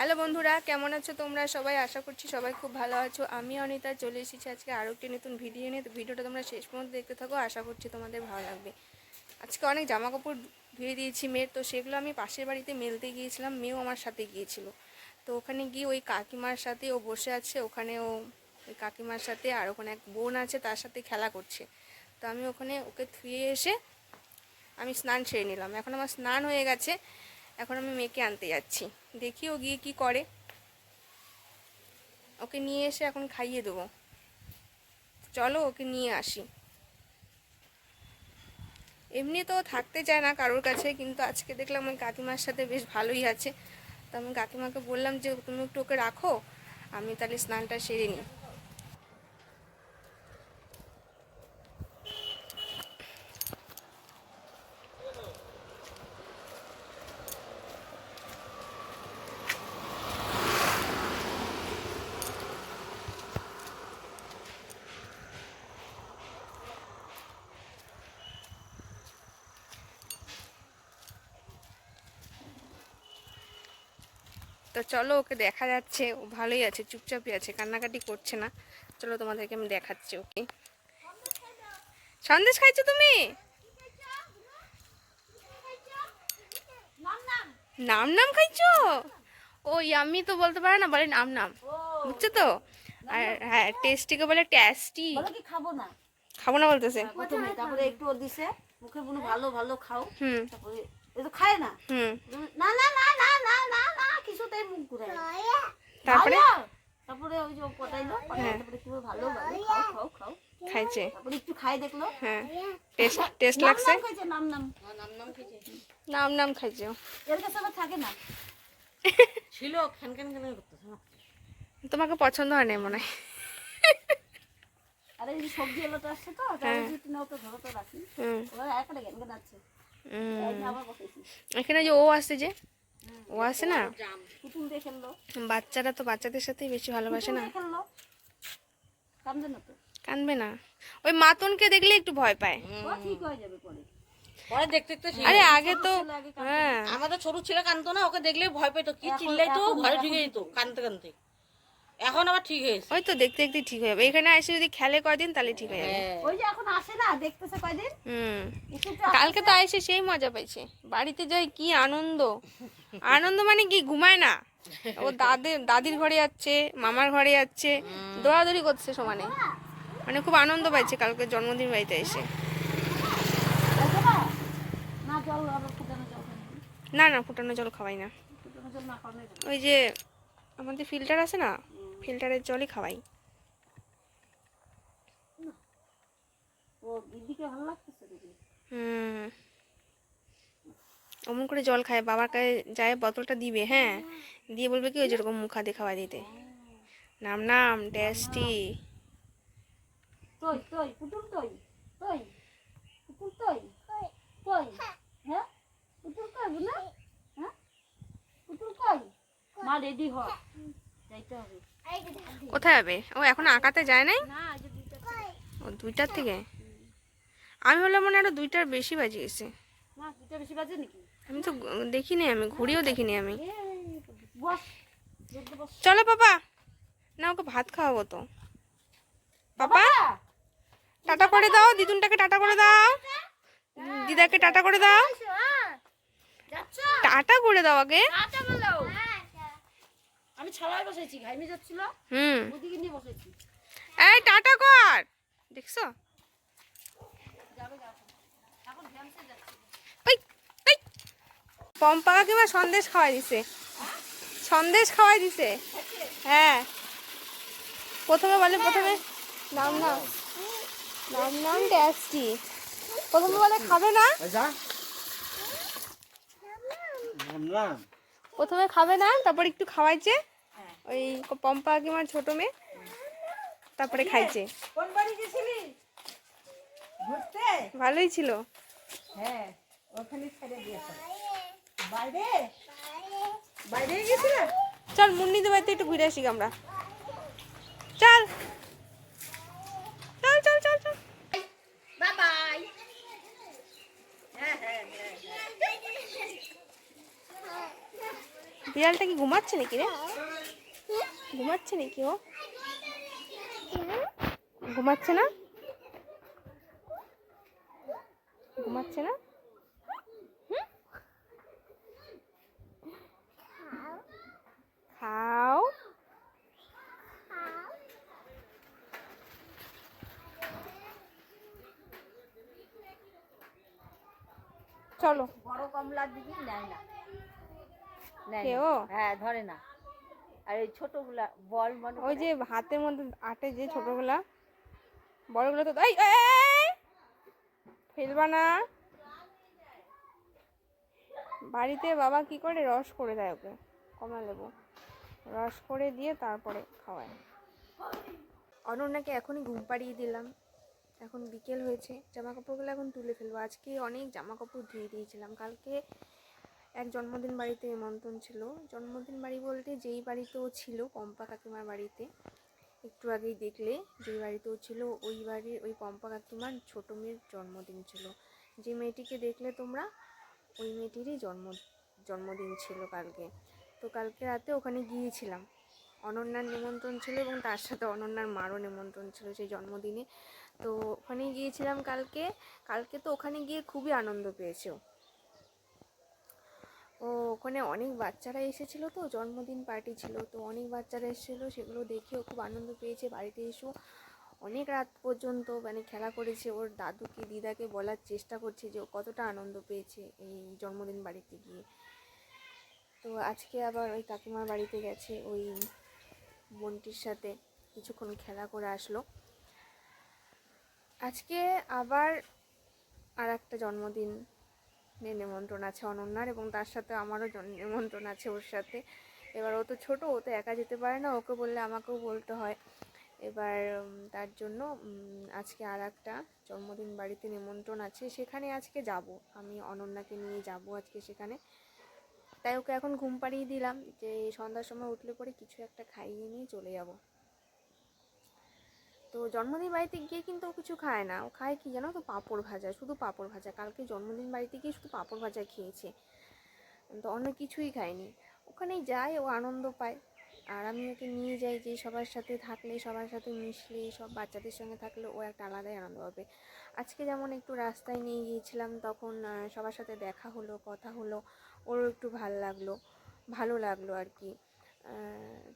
Hello বন্ধুরা, কেমন আছো তোমরা? সবাই আশা করছি সবাই খুব ভালো আছো। আমি অনিতা, চলে এসেছি আজকে আরও একটি নতুন ভিডিও নিয়ে। তো ভিডিওটা তোমরা শেষ পর্যন্ত দেখতে থাকো, আশা করছি তোমাদের ভালো লাগবে। আজকে অনেক জামা কাপড় ধুয়ে দিয়েছি মেয়ের, তো সেগুলো আমি পাশের বাড়িতে মেলতে গিয়েছিলাম, মেয়েও আমার সাথে গিয়েছিল। তো ওখানে গিয়ে ওই কাকিমার সাথে ও বসে আছে, ওখানে ও ওই কাকিমার সাথে আর ওখানে এক বোন আছে, তার সাথে খেলা করছে। তো আমি ওখানে ওকে ধুয়ে এসে আমি স্নান সেরে নিলাম। এখন আমার স্নান হয়ে গেছে। এখন আমি মেয়েকে আনতে যাচ্ছি। দেখি ও গিয়ে কি করে। ওকে নিয়ে এসে এখন খাইয়ে দেবো। চলো ওকে নিয়ে আসি। এমনি তো থাকতে চায় না কারোর কাছে, কিন্তু আজকে দেখলাম ওই কাকিমার সাথে বেশ ভালোই আছে। তো আমি কাকিমাকে বললাম যে, তুমি একটু ওকে রাখো, আমি তাহলে স্নানটা সেরে নিই। তো চলো ওকে দেখা যাচ্ছে। ও ভালোই আছে চুপচাপই আছে কান্নাকাটি করছে না। চলো তোমাদেরকে আমি দেখাচ্ছি ওকে? সন্দেশ খাইছো তুমি? নাম নাম খাইছো? ও আমি তো বলতে পারে না বলে নাম নাম বুঝছ তো? আর হ্যাঁ টেস্টিকে বলে টেস্টি খাব না? খাব না বলতেছে। তারপরে একটু দিছে। মুখে ভালো ভালো খাও। হুম। তারপরে এ তো খায় না। হুম। না না না না না না না কিছুতেই মুখ ঘুরায় তারপরে? তারপরে ওই যে পটাইলো তারপরে কি ভালো ভালো খাও খাও খাও। খাইছে। তারপরে একটু খাই দেখল। হ্যাঁ। টেস্ট টেস্ট নাম লাগছে? নাম খাইছে নাম নাম নাম খাইছে নাম নাম খাইছে এর কাছে আবার থাকে না। ছিল খ্যান খ্যান খ্যান করতেছে না তোমাকে পছন্দ হয় না মনে হয়? আরে সবজি এলোটা আসছে তো তাহলে হ্যাঁ। যদি নাও তো ধরো তো রাখি। হুম। ওরা একটা জ্ঞান জ্ঞান আছে। এখানে যে ও আসছে যে ও আসে না? বাচ্চারা তো বাচ্চাদের সাথেই বেশি ভালোবাসে না। কানবে না। ওই মাতনকে দেখলে একটু ভয় পায়। ও ঠিক হয়ে যাবে পরে পরে দেখতে দেখতে ঠিক আরে আগে তো ছেলে আগে কাঁদতো। হ্যাঁ। আমাদের ছোট ছেলে কানতো না ওকে দেখলে ভয় পেতো। কি চিল্লাইতো ঘরে ঢুকে যেত কানতে কানতে। এখন আবার ঠিক হয়েছে ওই তো দেখতে দেখতে ঠিক হয়ে যাবে। এখানে এসে যদি খেলে কয়দিন তাহলে ঠিক হয়ে যাবে। হ্যাঁ। ওই যে এখন আসে না দেখতেছে কয়দিন? হুম। কালকে তো এসে সেই মজা পাইছে। বাড়িতে যাই কি আনন্দ। আনন্দ মানে কি? ঘুমায় না। ও দাদি দাদির ঘরে যাচ্ছে মামার ঘরে যাচ্ছে দৌড়াদৌড়ি করছে সমানে। মানে খুব আনন্দ পাইছে কালকে জন্মদিন বাড়িতে এসে। না না ফুটানো জল খাওয়াই না। ফুটানো জল না। খাওয়ানো যাবে না। ওই যে আমাদের ফিল্টার আছে না? ফিল্টারের জলই খাওয়াই। হুম। অমন করে জল খায় বাবার কাছে যায় বোতলটা দিবে হ্যাঁ? দিয়ে বলবে কি ওই যেরকম মুখা হাতে খাওয়া দিতে। নাম নাম টেস্টি হ্যাঁ? হ্যাঁ? মা রেডি হ। যাইতে হবে। কোথায় যাবে? ও এখন আঁকাতে যায় নাই? না আজ দুইটা ও দুইটার থেকে? আমি হলাম মনে হয় আরও দুইটার বেশি বাজে গেছে। না দুইটা বেশি বাজে নাকি? আমি তো দেখিনি আমি ঘুরিও দেখিনি আমি। চলো পাপা না ওকে ভাত খাওয়াবো তো। পাপা টাটা করে দাও দিদুনটাকে টাটা করে দাও। দিদাকে টাটা করে দাও। টাটা করে দাও আগে। বলো বসেছি ঘাইমে যাচ্ছিল হুম। ওদিকে নিয়ে বসেছি। এই টাটা কর। দেখছ? পম্পা কাকিমা সন্দেশ খাওয়াই দিছে। সন্দেশ খাওয়াই দিছে। হ্যাঁ। প্রথমে বলে প্রথমে নাম নাম। নাম নাম টেস্টি প্রথমে বলে খাবে না? প্রথমে খাবে না তারপর একটু খাওয়াইছে। ওই পম্পা কাকিমার ছোট মেয়ে তারপরে খাইছে। কোন বাড়ি গেছিলি? ঘুরতে? ভালোই ছিল। হ্যাঁ ওখানে ছেড়ে দিয়েছে। বাইরে? চল মুন্নিতে বাড়িতে একটু ঘুরে আসি আমরা। চল। চল চল চল চল। বাই বাই হ্যাঁ হ্যাঁ হ্যাঁ। বিড়ালটা কি ঘুমাচ্ছে নাকি রে? ঘুমাচ্ছে নাকি ও? ঘুমাচ্ছে না? ঘুমাচ্ছে না? খাও। চলো। বড় কমলার দিদি নেয় না। ও? হ্যাঁ ধরে না। আর এই ছোটগুলা বল মনে ওই যে হাতের মধ্যে আটে যে ছোটগুলা বড়গুলো তো এই! ফেলবা না। বাড়িতে বাবা কি করে? রস করে দেয় ওকে কমলা লেবু। রস করে দিয়ে তারপরে খাওয়ায়। অনন্যাকে এখনই ঘুম পাড়িয়ে দিলাম। এখন বিকেল হয়েছে জামা কাপড়গুলো এখন তুলে ফেলব। আজকে অনেক জামা কাপড় ধুয়ে দিয়েছিলাম। কালকে এক জন্মদিন বাড়িতে নিমন্ত্রণ ছিল। জন্মদিন বাড়ি বলতে যেই বাড়িতেও ছিল, পম্পা কাকিমার বাড়িতে। একটু আগেই দেখলে যেই বাড়িতেও ছিল, ওই বাড়ির, ওই পম্পা কাকিমার ছোটো মেয়ের জন্মদিন ছিল। যে মেয়েটিকে দেখলে তোমরা, ওই মেয়েটিরই জন্ম, জন্মদিন ছিল কালকে। তো কালকে রাতে ওখানে গিয়েছিলাম। অনন্যার নিমন্ত্রণ ছিল এবং তার সাথে অনন্যার মারও নিমন্ত্রণ ছিল সেই জন্মদিনে। তো ওখানে গিয়েছিলাম কালকে। কালকে তো ওখানে গিয়ে খুবই আনন্দ পেয়েছে। ও। ওখানে অনেক বাচ্চারা এসেছিল তো, জন্মদিন পার্টি ছিল, তো অনেক বাচ্চারা এসেছিল, সেগুলো দেখেও খুব আনন্দ পেয়েছে বাড়িতে এসেও অনেক রাত পর্যন্ত মানে খেলা করেছে, ওর দাদুকে, দিদাকে বলার চেষ্টা করছে যে ও কতটা আনন্দ পেয়েছে এই জন্মদিন বাড়িতে গিয়ে তো আজকে আবার ওই কাকিমার বাড়িতে গেছে, ওই বোনটির সাথে কিছুক্ষণ খেলা করে আসলো আজকে আবার আর একটা জন্মদিন নে নিমন্ত্রণ আছে অনন্যার এবং তার সাথে আমারও নিমন্ত্রণ আছে ওর সাথে। এবার ও তো ছোটো, ও তো একা যেতে পারে না, ওকে বললে আমাকেও বলতে হয়। এবার তার জন্য আজকে আর একটা জন্মদিন বাড়িতে নিমন্ত্রণ আছে। সেখানে আজকে যাব। আমি অনন্যাকে নিয়ে যাব আজকে সেখানে। তাই ওকে এখন ঘুম পাড়িয়ে দিলাম যে সন্ধ্যার সময় উঠলে পরে কিছু একটা খাইয়ে নিয়ে চলে যাব। তো জন্মদিন বাড়িতে গিয়ে কিন্তু ও কিছু খায় না। ও খায় কি জানো তো পাঁপড় ভাজা, শুধু পাঁপড় ভাজা। কালকে জন্মদিন বাড়িতে গিয়ে শুধু পাঁপড় ভাজা খেয়েছে। তো অন্য কিছুই খায়নি। ওখানেই যায়, ও আনন্দ পায়। আর আমি ওকে নিয়ে যাই যে সবার সাথে থাকলে, সবার সাথে মিশলে, সব বাচ্চাদের সঙ্গে থাকলে ও একটা আলাদাই আনন্দ পাবে। আজকে যেমন একটু রাস্তায় নিয়ে গিয়েছিলাম, তখন সবার সাথে দেখা হলো, কথা হলো। ওরও একটু ভালো লাগল, ভালো লাগল আর কি।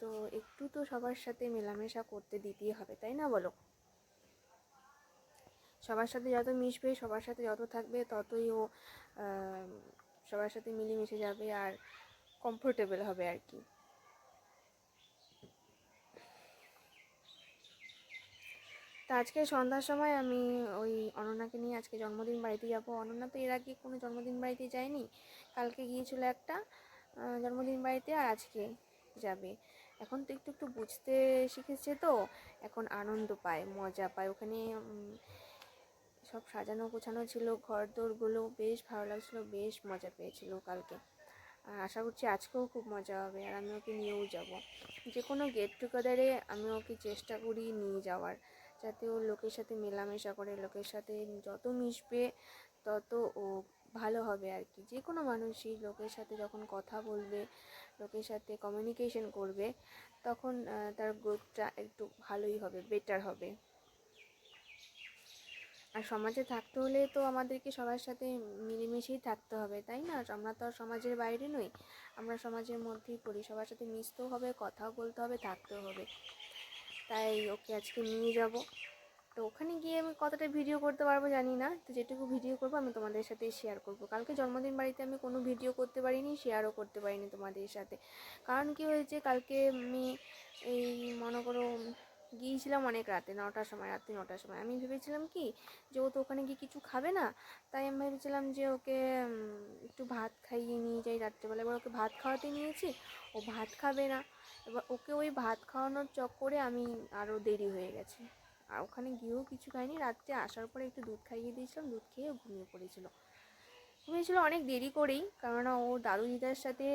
তো একটু তো সবার সাথে মেলামেশা করতে দিতেই হবে, তাই না বলো? সবার সাথে যত মিশবে, সবার সাথে যত থাকবে, ততই ও সবার সাথে মিলেমিশে যাবে আর কমফোর্টেবল হবে আর কি। তা আজকে সন্ধ্যার সময় আমি ওই অনন্যাকে নিয়ে আজকে জন্মদিন বাড়িতে যাব। অনন্যা তো এর আগে কোনো জন্মদিন বাড়িতে যায়নি, কালকে গিয়েছিল একটা জন্মদিন বাড়িতে আর আজকে যাবে। এখন তো একটু একটু বুঝতে শিখেছে তো, এখন আনন্দ পায়, মজা পায়। ওখানে সব সাজানো গোছানো ছিল ঘর দোরগুলো বেশ ভালো লাগছিল, বেশ মজা পেয়েছিল কালকে। আর আশা করছি আজকেও খুব মজা হবে আর আমি ওকে নিয়েও যাব। যে কোনো গেট টুগেদারে আমি ওকে চেষ্টা করি নিয়ে যাওয়ার, যাতে ও লোকের সাথে মেলামেশা করে, লোকের সাথে যত মিশবে তত ও ভালো হবে আর কি। যে কোনো মানুষই লোকের সাথে যখন কথা বলবে লোকের সাথে কমিউনিকেশন করবে, তখন তার গ্রোথটা একটু ভালোই হবে বেটার হবে। আর সমাজে থাকতে হলে তো আমাদেরকে সবার সাথে মিলেমিশেই থাকতে হবে, তাই না? আমরা তো আর সমাজের বাইরে নই। আমরা সমাজের মধ্যেই পড়ি, সবার সাথে মিশতেও হবে, কথাও বলতে হবে, থাকতেও হবে। তাই ওকে আজকে নিয়ে যাব। তো ওখানে গিয়ে আমি কতটা ভিডিও করতে পারব জানি না, তো যেটুকু ভিডিও করব আমি তোমাদের সাথে শেয়ার করব। কালকে জন্মদিন বাড়িতে আমি কোনো ভিডিও করতে পারিনি শেয়ারও করতে পারিনি তোমাদের সাথে। কারণ কি হয়েছে, কালকে আমি এই মনে করো গিয়েছিলাম অনেক রাতে, নটার সময়, রাত্রি নটার সময়। আমি ভেবেছিলাম কি যে ও তো ওখানে গিয়ে কিছু খাবে না, তাই আমি ভেবেছিলাম যে ওকে একটু ভাত খাইয়ে নিয়ে যাই রাত্রেবেলা এবার ওকে ভাত খাওয়াতে নিয়েছি, ও ভাত খাবে না। এবার ওকে ওই ভাত খাওয়ানোর চক্করে আমি আরও দেরি হয়ে গেছে। আর ওখানে গিয়েও কিছু খাইনি। রাত্রে আসার পরে একটু দুধ খাইয়ে দিয়েছিলাম, দুধ খেয়ে ঘুমিয়ে পড়েছিল। ঘুমিয়েছিল অনেক দেরি করেই, কেননা ও দাদু দিদার সাথে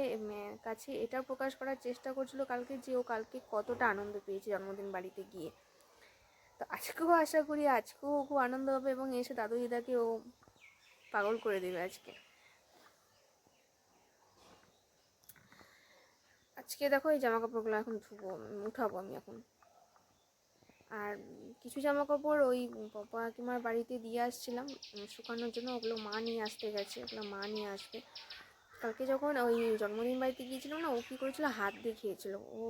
কাছে এটা প্রকাশ করার চেষ্টা করছিল কালকে যে ও কালকে কতটা আনন্দ পেয়েছে জন্মদিন বাড়িতে গিয়ে। তো আজকেও আশা করি আজকেও খুব আনন্দ হবে এবং এসে দাদু দিদাকে ও পাগল করে দেবে আজকে। আজকে দেখো এই জামা কাপড়গুলো এখন ধুবো উঠাবো আমি এখন। আর কিছু জামা কাপড় ওই পাপা কিমার বাড়িতে দিয়ে আসছিলাম শুকানোর জন্য। ওগুলো মা নিয়ে আসতে গেছে, ওগুলো মা নিয়ে আসবে। কালকে যখন ওই জন্মদিন বাড়িতে গিয়েছিলাম না, ও কী করেছিল, হাত দিয়ে খেয়েছিল। ও,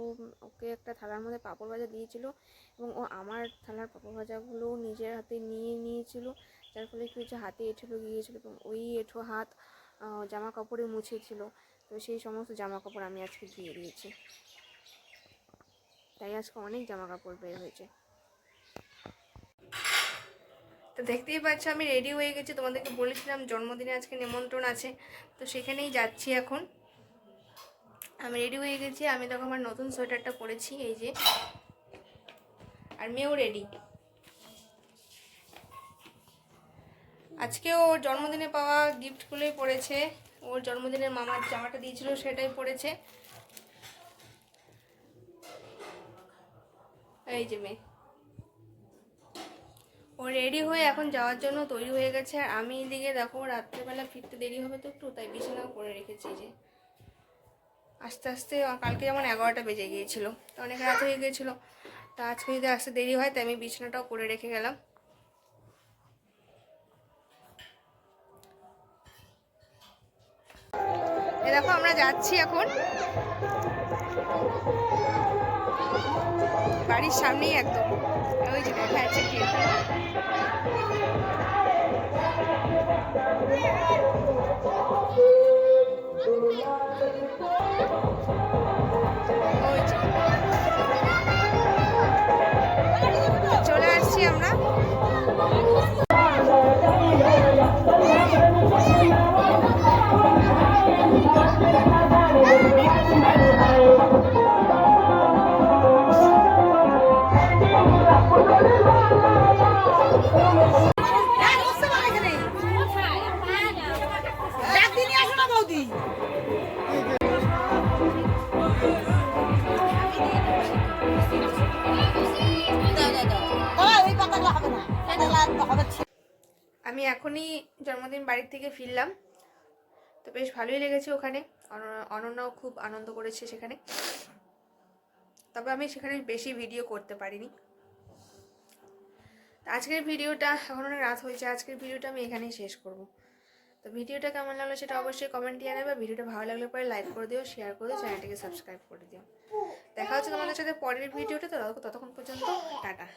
ওকে একটা থালার মধ্যে পাঁপড় ভাজা দিয়েছিল এবং ও আমার থালার পাঁপড় ভাজাগুলো নিজের হাতে নিয়ে নিয়েছিল। যার ফলে কী হয়েছে, হাতে এঁঠো গিয়েছিল এবং ওই এঁঠো হাত জামা কাপড়ে মুছেছিল। তো সেই সমস্ত জামা কাপড় আমি আজকে দিয়ে দিয়েছি। তাই আজকে অনেক জামা কাপড় বের হয়েছে। তো দেখতেই পাচ্ছ, আমি রেডি হয়ে গেছি। তোমাদেরকে বলেছিলাম, জন্মদিনে আজকে নিমন্ত্রণ আছে। তো সেখানেই যাচ্ছি এখন। আমি রেডি হয়ে গেছি। আমি তখন আমার নতুন সোয়েটারটা পরেছি, এই যে। আর মেয়েও রেডি আজকে ওর জন্মদিনে পাওয়া গিফটগুলোই পড়েছে ওর জন্মদিনের মামার জামাটা দিয়েছিল, সেটাই পড়েছে এই যে মেয়ে। ও রেডি হয়ে এখন যাওয়ার জন্য তৈরি হয়ে গেছে। আর আমি এদিকে দেখো, রাত্রেবেলা ফিরতে দেরি হবে তো একটু, তাই বিছানাও করে রেখেছি যে। আস্তে আস্তে কালকে যেমন এগারোটা বেজে গিয়েছিল, তো অনেক রাত হয়ে গিয়েছিল। তা আজকে যদি আসতে দেরি হয়, তাই আমি বিছানাটাও করে রেখে গেলাম। এ দেখো, আমরা যাচ্ছি এখন। বাড়ির সামনেই একদম। ওই যে দেখা চলে আসছি আমরা। এখনই জন্মদিন বাড়ির থেকে ফিরলাম। তো বেশ ভালোই লেগেছে ওখানে। অন- অনন্যাও খুব আনন্দ করেছে সেখানে। তবে আমি সেখানে বেশি ভিডিও করতে পারিনি। আজকের ভিডিওটা এখন অনেক রাত হয়েছে, আজকের ভিডিওটা আমি এখানেই শেষ করব। তো ভিডিওটা কেমন লাগল সেটা অবশ্যই কমেন্টে জানাবে। ভিডিওটা ভালো লাগলে পরে লাইক করে দিও শেয়ার করে দিও চ্যানেলটিকে সাবস্ক্রাইব করে দিও। দেখা হচ্ছে তোমাদের সাথে পরের ভিডিওটা তো ততক্ষণ পর্যন্ত টাটা।